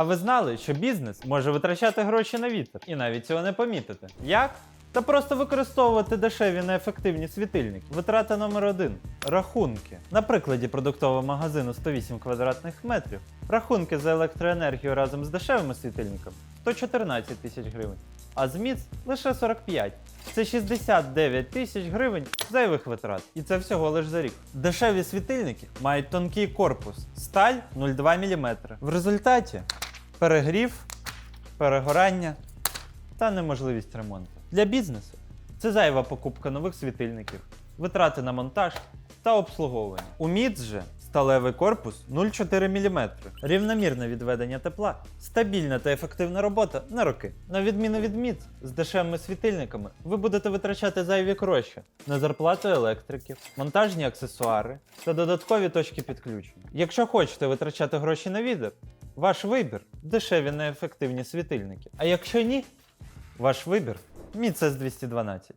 А ви знали, що бізнес може витрачати гроші на вітер і навіть цього не помітити? Як? Та просто використовувати дешеві неефективні світильники. Витрата номер один рахунки. На прикладі продуктового магазину 108 квадратних метрів рахунки за електроенергію разом з дешевими світильниками 114 тисяч гривень, а з МІЦ лише 45. Це 69 тисяч гривень зайвих витрат. І це всього лиш за рік. Дешеві світильники мають тонкий корпус, сталь 0,2 мм. В результаті перегрів, перегорання та неможливість ремонту. Для бізнесу це зайва покупка нових світильників, витрати на монтаж та обслуговування. У МІД же сталевий корпус 0,4 мм, рівномірне відведення тепла, стабільна та ефективна робота на роки. На відміну від МІД, з дешевими світильниками ви будете витрачати зайві гроші на зарплату електриків, монтажні аксесуари та додаткові точки підключення. Якщо хочете витрачати гроші на відео, ваш вибір дешеві неефективні світильники. А якщо ні, ваш вибір МІЦ С 212